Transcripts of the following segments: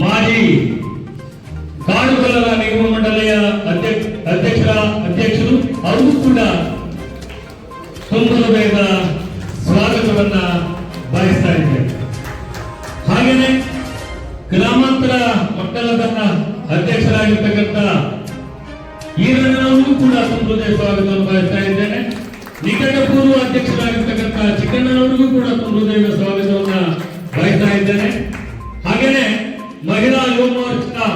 ಮಾಜಿ ಕಾಡುಗಲ್ಲರ ನಿಗಮ ಮಂಡಳಿಯ ಅಧ್ಯಕ್ಷ, ಅಧ್ಯಕ್ಷರ, ಅಧ್ಯಕ್ಷರು, ಅವರು ಕೂಡ ತುಂಬಲು ಹೃದಯದ ಸ್ವಾಗತವನ್ನ ಬಯಸ್ತಾ ಇದ್ದೇವೆ ಹಾಗೇನೆ ಗ್ರಾಮಾಂತರ ಮಕ್ಕಳದ ಅಧ್ಯಕ್ಷರಾಗಿರ್ತಕ್ಕಂಥ ಈರಣ್ಣನವರಿಗೂ ಕೂಡ ಸಂಪ್ರದಾಯ ಸ್ವಾಗತವನ್ನು ಬಯಸ್ತಾ ಇದ್ದೇನೆ. ನಿಕಟ ಪೂರ್ವ ಅಧ್ಯಕ್ಷರಾಗಿರ್ತಕ್ಕಂಥ ಚಿಕ್ಕಣ್ಣನವರಿಗೂ ಕೂಡ ಸಂಪ್ರದಾಯದ ಸ್ವಾಗತವನ್ನ ಬಯಸ್ತಾ ಇದ್ದೇನೆ. ಹಾಗೇನೆ ಮಹಿಳಾ ಯುವ ಮೋರ್ಚಾ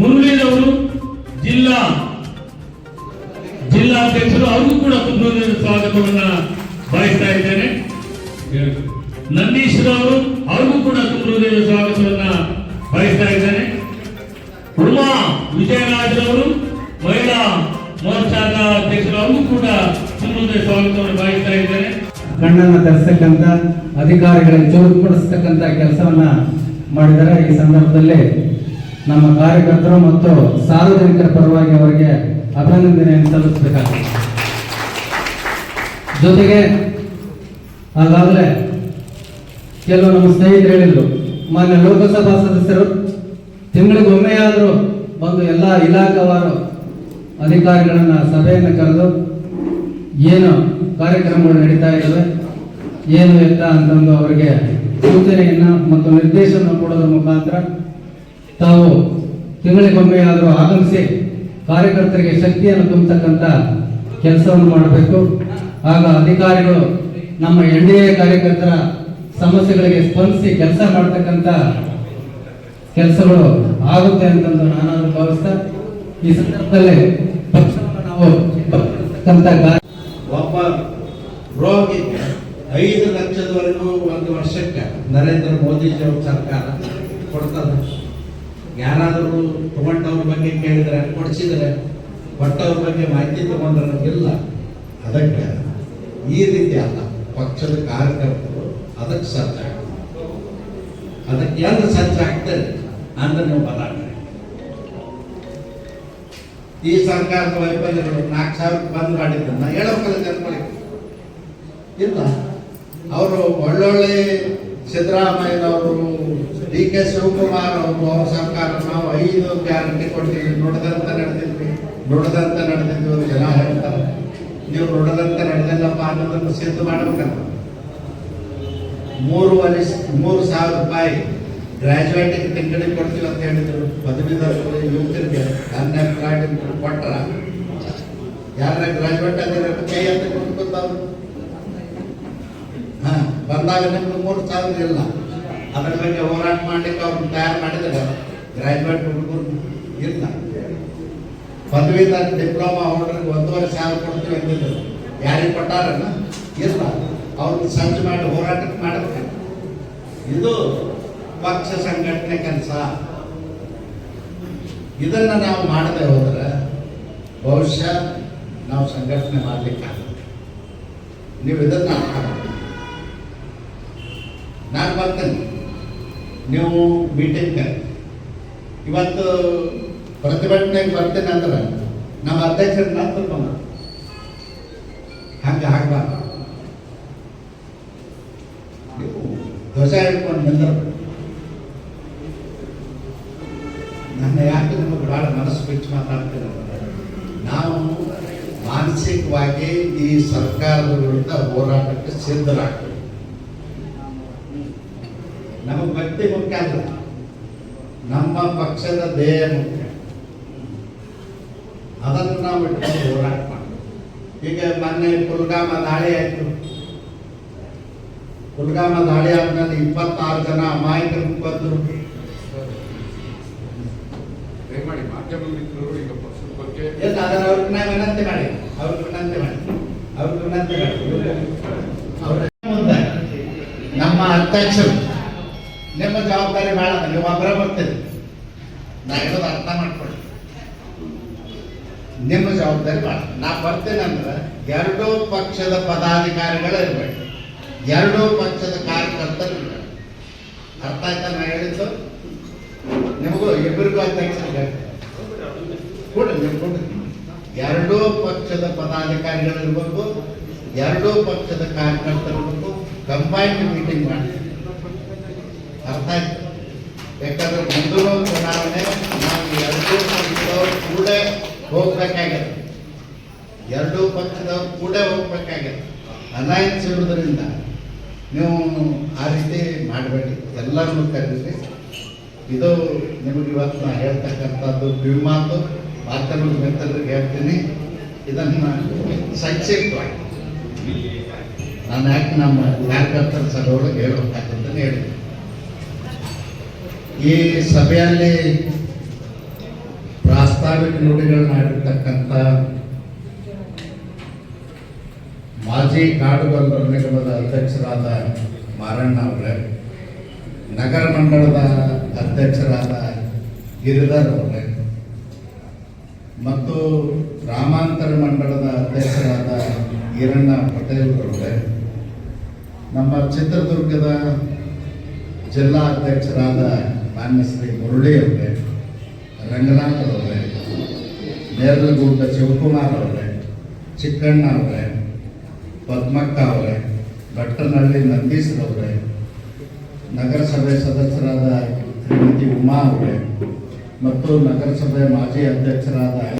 ಮುರುಳಿದವರು ಜಿಲ್ಲಾ ಜಿಲ್ಲಾಧ್ಯಕ್ಷರು ಅವ್ರಿಗೂ ಕೂಡ ತುಂಬ ಹೃದಯದ ಸ್ವಾಗತವನ್ನ ಬಯಸ್ತಾ ಇದ್ದೇನೆ. ನಂದೀಶ್ವರ ಅವರು ಅವ್ರಿಗೂ ಕೂಡ ತುಂಬ ಹೃದಯದ ಸ್ವಾಗತವನ್ನ ಬಯಸ್ತಾ ಇದ್ದೇನೆ. ಉಮಾ ವಿಜಯರಾಜರವರು ಮಹಿಳಾ ಮೋರ್ಚಾದ ಅಧ್ಯಕ್ಷರು ಅವ್ರಿಗೂ ಕೂಡ ತುಂಬ ಹೃದಯ ಸ್ವಾಗತವನ್ನು ಬಯಸ್ತಾ ಇದ್ದೇನೆ. ಕಣ್ಣನ್ನು ತರಿಸ್ತಕ್ಕಂಥ ಅಧಿಕಾರಿಗಳಿಗೆ ಚುರುಕುಪಡಿಸ್ತಕ್ಕಂಥ ಕೆಲಸವನ್ನ ಮಾಡಿದ್ದಾರೆ. ಈ ಸಂದರ್ಭದಲ್ಲಿ ನಮ್ಮ ಕಾರ್ಯಕರ್ತರು ಮತ್ತು ಸಾರ್ವಜನಿಕರ ಪರವಾಗಿ ಅವರಿಗೆ ಅಭಿನಂದನೆಯನ್ನು ಸಲ್ಲಿಸಬೇಕಾಗಿದೆ ಜೊತೆಗೆ ಹಾಗಾದ್ರೆ ಕೆಲವು ನಮ್ಮ ಸ್ನೇಹಿತರು ಹೇಳಿದ್ರು, ಮಾನ್ಯ ಲೋಕಸಭಾ ಸದಸ್ಯರು ತಿಂಗಳಿಗೆ ಆದರೂ ಬಂದು ಎಲ್ಲ ಇಲಾಖಾವಾರು ಅಧಿಕಾರಿಗಳನ್ನ ಸಭೆಯನ್ನು ಕರೆದು ಏನು ಕಾರ್ಯಕ್ರಮಗಳು ನಡೀತಾ ಇದ್ದಾವೆ. ಏನು ಎತ್ತ ಅಂತಂದು ಅವರಿಗೆ ಸೂಚನೆಯನ್ನು ಮತ್ತು ನಿರ್ದೇಶನ ಕೊಡೋದ್ರ ಮುಖಾಂತರ ತಾವು ತಿಂಗಳಿಗೊಮ್ಮೆ ಆದರೂ ಆಗಮಿಸಿ ಕಾರ್ಯಕರ್ತರಿಗೆ ಶಕ್ತಿಯನ್ನು ತುಂಬತಕ್ಕಂಥ ಕೆಲಸವನ್ನು ಮಾಡಬೇಕು. ಆಗ ಅಧಿಕಾರಿಗಳು ನಮ್ಮ ಎನ್ ಡಿ ಎ ಕಾರ್ಯಕರ್ತರ ಸಮಸ್ಯೆಗಳಿಗೆ ಸ್ಪಂದಿಸಿ ಕೆಲಸ ಮಾಡ್ತಕ್ಕಂಥ ಕೆಲಸಗಳು ಆಗುತ್ತೆ ಅಂತಂದು ನಾನು ಭಾವಿಸ್ತಾ ಈ ಸಂದರ್ಭದಲ್ಲಿ ಪಕ್ಷವನ್ನು ನಾವು ಒಬ್ಬ ರೋಗಿಗೆ ಐದು ಲಕ್ಷದವರೆಗೂ ಒಂದು ವರ್ಷಕ್ಕೆ ನರೇಂದ್ರ ಮೋದಿಜಿ ಅವ್ರ ಸರ್ಕಾರ ಕೊಡ್ತದೆ. ಯಾರಾದರೂ ತಗೊಂಡವ್ರ ಬಗ್ಗೆ ಕೇಳಿದರೆ, ಕೊಡಿಸಿದರೆ ಕೊಟ್ಟವ್ರ ಬಗ್ಗೆ ಮಾಹಿತಿ ತಗೊಂಡ್ರೆ ಇಲ್ಲ. ಅದಕ್ಕೆ ಈ ರೀತಿ ಅಲ್ಲ, ಪಕ್ಷದ ಕಾರ್ಯಕರ್ತರು ಅದಕ್ಕೆ ಸಜ್ಜಾಗ್ತಾರೆ ಅದಕ್ಕೆ ಎಲ್ಲ ಸಜ್ಜಾಗ್ತಾರೆ ಅಂದ್ರೆ ನೀವು ಬದಲಾಗ್ತಾರೆ ಈ ಸರ್ಕಾರದ ವೈಫಲ್ಯಗಳು ನಾಲ್ಕು ಸಾವಿರ ಬಂದ್ ಮಾಡಿದ್ದನ್ನ ಹೇಳಬೇಕಲ್ಲ ಜನಗಳಿಗೆ ಇಲ್ಲ. ಅವರು ಒಳ್ಳೊಳ್ಳೆ ಸಿದ್ದರಾಮಯ್ಯನವರು ಡಿ ಕೆ ಶಿವಕುಮಾರ್ ಅವರು ಅವ್ರ ಸರ್ಕಾರ ನಾವು ಐದು ಗ್ಯಾರಂಟಿ ಕೊಡ್ತೀವಿ. ನೋಡದಂತ ನಡೆದಿದ್ವಿ. ನೋಡದಂತ ನಡೆದಿದ್ವಿ ಅವ್ರು ಜನ ಹೇಳ್ತಾರೆ. ನೀವು ನೋಡದಂತ ನಡೆದಿಲ್ಲಪ್ಪ ಅನ್ನೋದನ್ನು ಸಿದ್ಧ ಮಾಡ್ಬೇಕಲ್ಲ. ಮೂರುವರೆ ಮೂರು ಸಾವಿರ ರೂಪಾಯಿ ಗ್ರಾಜುಯೇಟಿಗೆ ತಿಂಗಳಿಗೆ ಕೊಡ್ತೀವಿ ಅಂತ ಹೇಳಿದ್ರು. ಪದವೀಧರ ಯುವಕರಿಗೆ. ಅನ್ಎಂಪ್ಲಾಯ್ಡ್ ಕೊಟ್ಟರ? ಯಾರ ಗ್ರಾಜುಯೇಟ್ ಆಗಿರೋ ಕೈ ಅಂತ ಕೊಟ್ಕೊಂಡವ್ರು ಹಾ, ಬಂದಾಗ ನಿಮ್ಗೆ ಮೂರು ಸಾವಿರ ಇಲ್ಲ. ಅದ್ರ ಬಗ್ಗೆ ಹೋರಾಟ ಮಾಡ್ಲಿಕ್ಕೆ ಅವ್ರನ್ನ ತಯಾರು ಮಾಡಿದ್ರೆ ಗ್ರಾಜುಯೇಟ್ ಹುಡುಗರು ಇಲ್ಲ. ಪದವೀಧರ ಡಿಪ್ಲೊಮಾ ಹುಡುಗರಿಗೆ ಒಂದೂವರೆ ಸಾವಿರ ಕೊಡ್ತೀವಿ ಅಂತಿದ್ರು ಯಾರಿಗೆ ಕೊಟ್ಟಾರಲ್ಲ? ಇಲ್ಲ. ಅವ್ರನ್ನ ಸಜ್ಜು ಮಾಡಿ ಹೋರಾಟಕ್ಕೆ ಮಾಡಬೇಕು ಇದು ಪಕ್ಷ ಸಂಘಟನೆ ಕೆಲಸ. ಇದನ್ನ ನಾವು ಮಾಡದೆ ಹೋದರೆ ಬಹುಶಃ ನಾವು ಸಂಘಟನೆ ಮಾಡಲಿಕ್ಕಾಗುತ್ತೆ ನೀವು ಇದನ್ನ ಅರ್ಥ ನಾನು ಬರ್ತೇನೆ. ನೀವು ಮೀಟಿಂಗ್ ಇವತ್ತು ಪ್ರತಿಭಟನೆಗೆ ಬರ್ತೇನೆ ಅಂದ್ರೆ ನಮ್ಮ ಅಧ್ಯಕ್ಷರನ್ನ ಕರ್ಕೊಂಡು ಹಂಗೆ ಹಾಕಬಾರ್ದು ನೀವು ಧ್ವಜ ಹಿಡ್ಕೊಂಡು ಬಂದರು ನನ್ನ ಯಾಕೆ ಬಹಳ ಮನಸ್ಸು ಬಿಚ್ಚಿ ಮಾತಾಡ್ತೀನಿ ನಾವು ಮಾನಸಿಕವಾಗಿ ಈ ಸರ್ಕಾರದ ವಿರುದ್ಧ ಹೋರಾಟಕ್ಕೆ ಸಿದ್ಧರಾಗ್ತೇವೆ. ನಮಗೆ ಭಕ್ತಿ ಮುಖ್ಯ ಅಲ್ಲ. ನಮ್ಮ ಪಕ್ಷದ ಧ್ಯೇಯ ಮುಖ್ಯ. ಅದನ್ನು ನಾವು ಇಟ್ಕೊಂಡು ಹೋರಾಟ ಮಾಡ್ತೀವಿ. ಈಗ ಮೊನ್ನೆ ಪುಲ್ಗಾಮ ದಾಳಿ ಆಯಿತು. ಪುಲ್ಗಾಮ ದಾಳಿ ಆದ್ಮೇಲೆ ಇಪ್ಪತ್ತಾರು ಜನ ಅಮಾಯಕರು ಬಂದರು. ಮಾಧ್ಯಮ ಮಿತ್ರರು ಈಗ ಪಕ್ಷದ ಬಗ್ಗೆ ವಿನಂತಿ ಮಾಡಿ. ಅವ್ರಿಗೆ ವಿನಂತಿ ಮಾಡಿ. ಅವ್ರಿಗೆ ವಿನಂತಿ ಮಾಡಿ. ಮುಂದೆ ನಮ್ಮ ಅಧ್ಯಕ್ಷರು, ನಿಮ್ಮ ಜವಾಬ್ದಾರಿ ಬೇಡ, ನೀವು ಒಬ್ಬರೇ ಬರ್ತೀರಿ. ನಾ ಹೇಳೋದು ಅರ್ಥ ಮಾಡ್ಕೊಳ್ಳಿ. ನಿಮ್ಮ ಜವಾಬ್ದಾರಿ ಬೇಡ. ನಾ ಬರ್ತೇನೆ ಅಂದ್ರೆ ಎರಡೂ ಪಕ್ಷದ ಪದಾಧಿಕಾರಿಗಳು ಇರಬೇಕು. ಎರಡೂ ಪಕ್ಷದ ಕಾರ್ಯಕರ್ತರು ಇರ್ಬೇಕು. ಅರ್ಥ ಆಯ್ತಾ ನಾ ಹೇಳಿದ್ದು? ನಿಮಗೂ ಇಬ್ಬರಿಗೂ ಅಧ್ಯಕ್ಷರು ಕೊಡ್ರಿ ಕೊಡಲಿ ಕೊಡಲಿ. ಎರಡೂ ಪಕ್ಷದ ಪದಾಧಿಕಾರಿಗಳಿರ್ಬೇಕು ಎರಡೂ ಪಕ್ಷದ ಕಾರ್ಯಕರ್ತರಿರ್ಬೇಕು ಕಂಬೈನ್ಡ್ ಮೀಟಿಂಗ್ ಮಾಡಿ. ಅರ್ಥ ಆಯ್ತು? ಯಾಕಂದ್ರೆ ಮುಂದಿನ ಚುನಾವಣೆ, ನಾವು ಎರಡೂ ಪಕ್ಷದವ್ರು ಕೂಡ ಹೋಗ್ಬೇಕಾಗಿದೆ. ಎರಡೂ ಪಕ್ಷದವ್ರು ಕೂಡ ಹೋಗ್ಬೇಕಾಗಿದೆ. ಅನಾಯನ್ಸ್ ಇರೋದ್ರಿಂದ ನೀವು ಆ ರೀತಿ ಮಾಡಬೇಡಿ. ಎಲ್ಲರನ್ನು ಕರೆಸಿ. ಇದು ನಿಮಗೆ ಇವತ್ತು ನಾ ಹೇಳ್ತಕ್ಕಂಥದ್ದು ಕಿವಿ ಮಾಧ್ಯಮದ ಮಿತ್ರರಿಗೆ ಹೇಳ್ತೀನಿ. ಇದನ್ನು ಸಂಕ್ಷಿಪ್ತವಾಗಿ ನಾನು ಯಾಕೆ ನಮ್ಮ ಕಾರ್ಯಕರ್ತರ ಸಭೆಯೊಳಗೆ ಹೇಳ್ಬೇಕಾಗ್ತದೆ ಹೇಳಿ ಈ ಸಭೆಯಲ್ಲಿ ಪ್ರಾಸ್ತಾವಿಕ ನುಡಿಗಳನ್ನ ಆಡಿರ್ತಕ್ಕಂಥ ಮಾಜಿ ಕಾಡುಗಲ್ಲರ ನಿಗಮದ ಅಧ್ಯಕ್ಷರಾದ ಮಾರಣ್ಣ ಅವರೇ, ನಗರ ಮಂಡಳದ ಅಧ್ಯಕ್ಷರಾದ ಗಿರಿಧರ್ ಅವರೇ ಮತ್ತು ರಾಮಾಂತರ ಮಂಡಳದ ಅಧ್ಯಕ್ಷರಾದ ಈರಣ್ಣ ಪಟೇಲ್ ಅವರೇ ನಮ್ಮ ಚಿತ್ರದುರ್ಗದ ಜಿಲ್ಲಾ ಅಧ್ಯಕ್ಷರಾದ ಮಾನ್ಯ ಶ್ರೀ ಮುರುಳಿ ಅವರೇ ರಂಗನಾಥ್ ಅವರೇ ನೇರಲಗುಡ್ಡ ಶಿವಕುಮಾರ್ ಅವರೇ ಚಿಕ್ಕಣ್ಣ ಅವರೇ ಪದ್ಮಕ್ಕ ಅವರೇ ಭಟ್ಟನಹಳ್ಳಿ ನಂದೀಶ್ರವರೇ ನಗರಸಭೆ ಸದಸ್ಯರಾದ ಶ್ರೀಮತಿ ಉಮಾ ಅವರೇ ಮತ್ತು ನಗರಸಭೆ ಮಾಜಿ ಅಧ್ಯಕ್ಷರಾದ